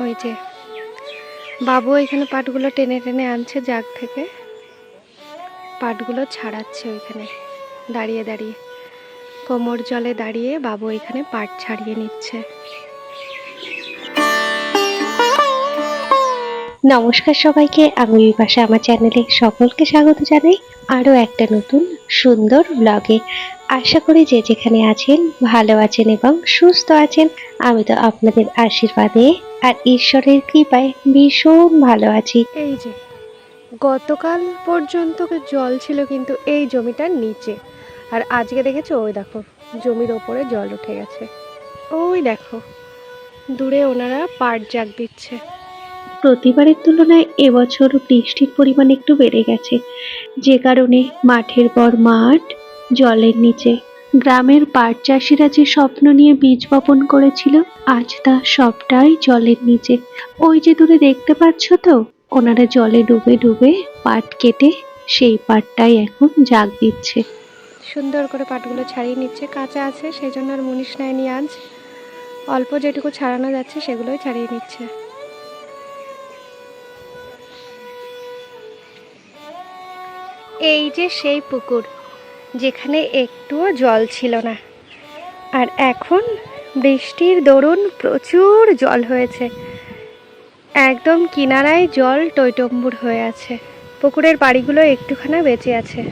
ওই যে, বাবু এখানে পাটগুলো টেনে টেনে আনছে জাগ থেকে। পাটগুলো ছাড়াচ্ছে ওইখানে, দাঁড়িয়ে দাঁড়িয়ে। কোমর জলে দাঁড়িয়ে বাবু এখানে পাট ছাড়িয়ে নিচ্ছে। নমস্কার সবাইকে, আমি বিপাশা, আমার চ্যানেলে সকলকে স্বাগত জানাই। আরও একটা নতুন সুন্দর ব্লগে আশা করি যে যেখানে আছেন ভালো আছেন এবং সুস্থ আছেন। আমি তো আপনাদের আশীর্বাদে আর ঈশ্বরের কৃপায় ভীষণ ভালো আছি। এই যে, গতকাল পর্যন্ত জল ছিল কিন্তু এই জমিটার নিচে। আর আজকে দেখেছ? ওই দেখো, জমির ওপরে জল উঠে গেছে। ওই দেখো, দূরে ওনারা পাট জাগ দিচ্ছে। প্রতিবারের তুলনায় এবছর বৃষ্টির পরিমাণ একটু বেড়ে গেছে। যে কারণে মাঠের পর মাঠ, জলের নিচে। গ্রামের পাট চাষিরা যে স্বপ্ন নিয়ে বীজ বপন করেছিল, আজ তা সবটাই জলের নিচে। ওই যে দূরে দেখতে পাচ্ছ তো, ওনারা জলে ডুবে ডুবে পাট কেটে সেই পাটটাই এখন জাগ দিচ্ছে। সুন্দর করে পাটগুলো ছাড়িয়ে নিচ্ছে, কাঁচা আছে, সেই জন্য আর মুনিশ নেয়নি আজ। অল্প যেটুকু ছাড়ানো যাচ্ছে, সেগুলোই ছাড়িয়ে নিচ্ছে। এই যে সেই পুকুর, যেখানে একটুও জল ছিল না। আর এখন বৃষ্টির দরুন প্রচুর জল হয়েছে। একদম কিনারায় জল টইটম্বুর হয়ে আছে। পুকুরের বাড়িগুলো একটুখানা বেঁচে আছে।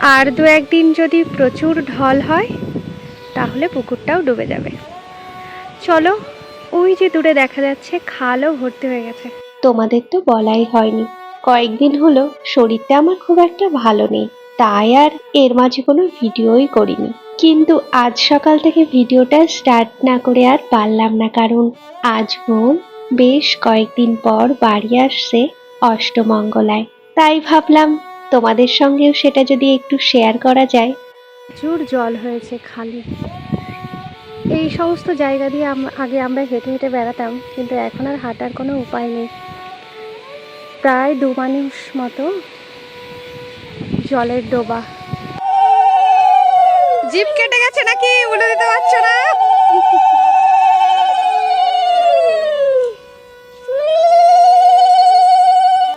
আর দু একদিন যদি প্রচুর ঢল হয়, তাহলে পুকুরটাও ডুবে যাবে। চলো, ওই যে দূরে দেখা যাচ্ছে, খালও ভর্তি হয়ে গেছে। তোমাদের তো বলাই হয়নি। কয়েকদিন হলো শরীরটা আমার খুব একটা ভালো নেই, তাই আর এর মাঝে কোনো ভিডিওই করিনি। কিন্তু আজ সকাল থেকে ভিডিওটা স্টার্ট না করে আর পারলাম না, কারণ আজ বোন বেশ কয়েকদিন পর বাড়ি আসছে অষ্টমঙ্গলায়। তাই ভাবলাম তোমাদের সঙ্গেও সেটা যদি একটু শেয়ার করা যায়। প্রচুর জল হয়েছে খালি। এই সমস্ত জায়গা দিয়ে আগে আমরা হেঁটে হেঁটে বেড়াতাম, কিন্তু এখন আর হাঁটার কোনো উপায় নেই। প্রায় দু মানুষ মতো জলের ডোবা। জিপ কেটে গেছে নাকি? উলে দিতে পারছ না?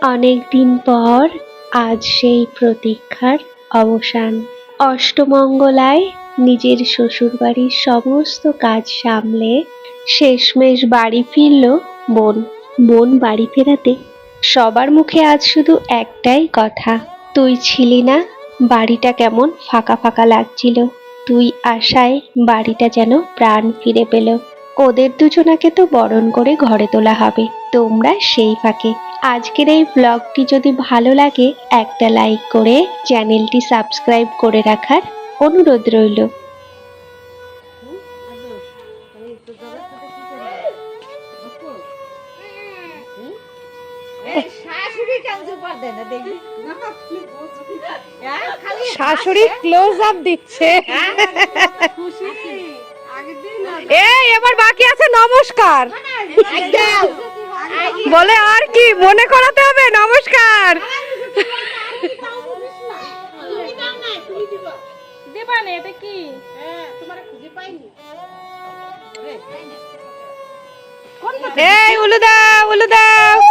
অনেক দিন পর আজ সেই প্রতীক্ষার অবসান। অষ্টমঙ্গলায় নিজের শ্বশুরবাড়ির সমস্ত কাজ সামলে শেষমেশ বাড়ি ফিরল বোন। বোন বাড়ি ফেরাতে সবার মুখে আজ শুধু একটাই কথা। তুই ছিলি না, বাড়িটা কেমন ফাঁকা ফাঁকা লাগছিল। তুই আশায় বাড়িটা যেন প্রাণ ফিরে পেল। ওদের দুজনাকে তো বরণ করে ঘরে তোলা হবে। তোমরা সেই ফাঁকে। আজকের এই ব্লগটি যদি ভালো লাগে, একটা লাইক করে চ্যানেলটি সাবস্ক্রাইব করে রাখার অনুরোধ রইল। শাশুড়ি ক্লোজ আপ দিচ্ছে এই এবার বাকি আছে নমস্কার বলে আর কি মনে করাতে হবে নমস্কার দেবানে এটা কি এই উলু দাও উলু দাও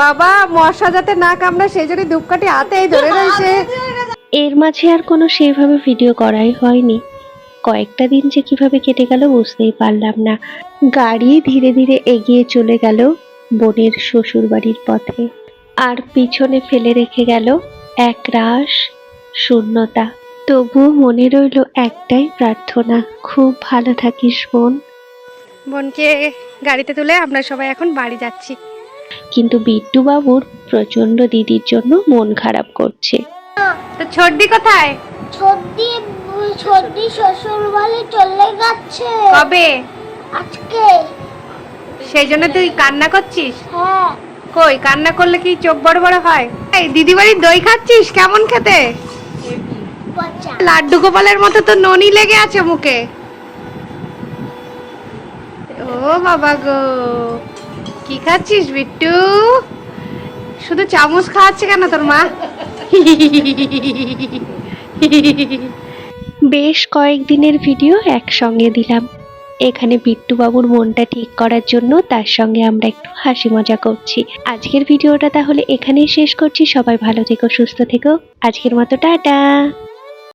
বাবা মশা যাতে না কামড়া সেই জন্য ধূপকাঠি হাতেই ধরে রয়েছে এর মাঝে আর কোনো সেইভাবে ভিডিও করাই হয়নি। কয়েকটা দিন যে কীভাবে কেটে গেল বুঝতেই পারলাম না। গাড়ি ধীরে ধীরে এগিয়ে চলে গেল বোনের শ্বশুর বাড়ির পথে। আর পিছনে ফেলে রেখে গেল এক রাস শূন্যতা। তবুও মনে রইল একটাই প্রার্থনা খুব ভালো থাকিস বোন। বোনকে গাড়িতে তুলে আমরা সবাই এখন বাড়ি যাচ্ছি। কিন্তু বিট্টু বাবুর প্রচণ্ড দিদির জন্য মন খারাপ করছে। তো ছোটদি কোথায়? সর্দি সর্দি শ্বশুর বাড়ি চলে গেছে। কবে? আজকে। সেই জন্য তুই কান্না করছিস? হ্যাঁ। কই কান্না করলে কি চোখ বড় বড় হয়? এই দিদি বাড়ির দই খাচ্ছিস? কেমন খেতে? পচা। লাড্ডু গোপালের মতো তো ননি লেগে আছে মুখে। ও বাবা গো। কি খাচ্ছিস বিট্টু? শুধু চামচ খাওয়াচ্ছে কেন তোর মা? বেশ কয়েকদিনের ভিডিও একসঙ্গে দিলাম। এখানে বিট্টু বাবুর মনটা ঠিক করার জন্য তার সঙ্গে আমরা একটু হাসি মজা করছি। আজকের ভিডিওটা তাহলে এখানেই শেষ করছি। সবাই ভালো থেকো, সুস্থ থেকো। আজকের মতো টাটা।